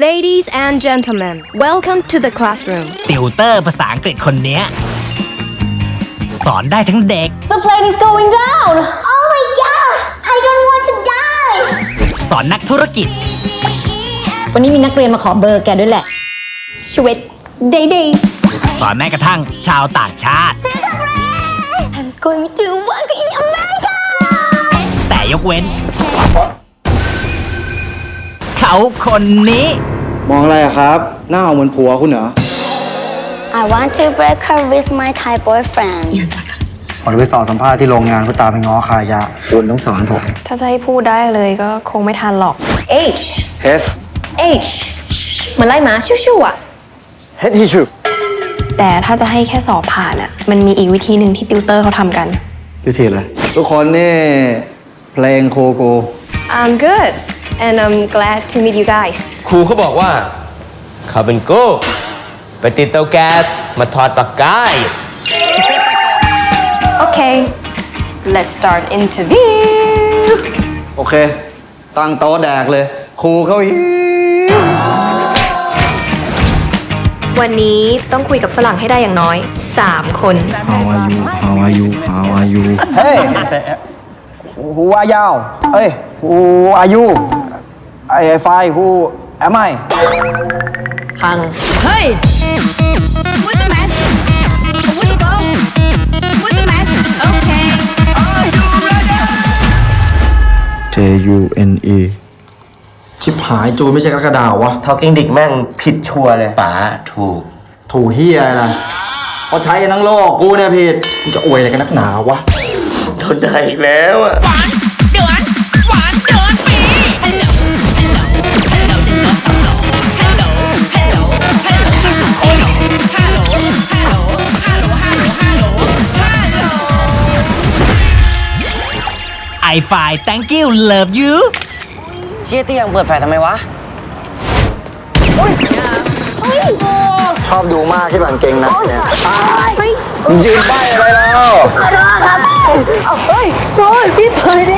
Ladies and gentlemen, welcome to the classroom. ติวเตอร์ภาษาอังกฤษคนเนี้ย สอนได้ทั้งเด็ก The plane is going down. Oh my god! I don't want to die! สอนนักธุรกิจ วันนี้มีนักเรียนมาขอเบอร์แกด้วยแหละ ชีวิต day day สอนแม้กระทั่งชาวต่างชาติ I'm going to work in America แต่ยกเว้น เขาคนนี้ มองอะไรอะครับ หน้าเหมือนผัวคุณเหรอ I want to break up with my Thai boyfriend. ผมจะไปสอบสัมภาษณ์ที่โรงงานเพื่อตามไปง้อคายะคุณต้องสอนผม ถ้าจะให้พูดได้เลยก็คงไม่ทันหรอก H H H เหมือนไล่หมาชิวๆอะ H T ชูแต่ถ้าจะให้แค่สอบผ่านอะ มันมีอีกวิธีหนึ่งที่ติวเตอร์เขาทำกัน วิธีอะไร ทุกคนนี่ เพลงโคโก I'm good and I'm glad to meet you guys ครูเขาบอกว่า เขาเป็นกูไปติดเตาแก๊สมาทอดปากกาย Okay let's start interview โอเค ตั้งโต๊ะแดกเลย ครูเขาหิววันนี้ต้องคุยกับฝรั่งให้ได้อย่างน้อย 3 คน How are you How are you How are you Hey Who are you เอ้ย Who are you I find Who am I พัง J U N E ชิบหายจูนไม่ใช่กระดาววะทอกิ้งดิกแม่งผิดชัวร์เลยป๋าถูก ถูเฮียอะไรเขาใช้กันทั้งโลกกูเนี่ยผิดมึงจะอวยอะไรกันนักหนาวะ ทนได้อีกแล้วอะ I find thank you love you เชี่ยเตี้ยงเปิดแฟลชทำไมวะ ชอบดูมากที่แบบเก่งนะเนี่ยมึงยืนใบอะไรแล้ว ขอโทษครับเอาเฮ้ยโอ้ยพี่เผยดิ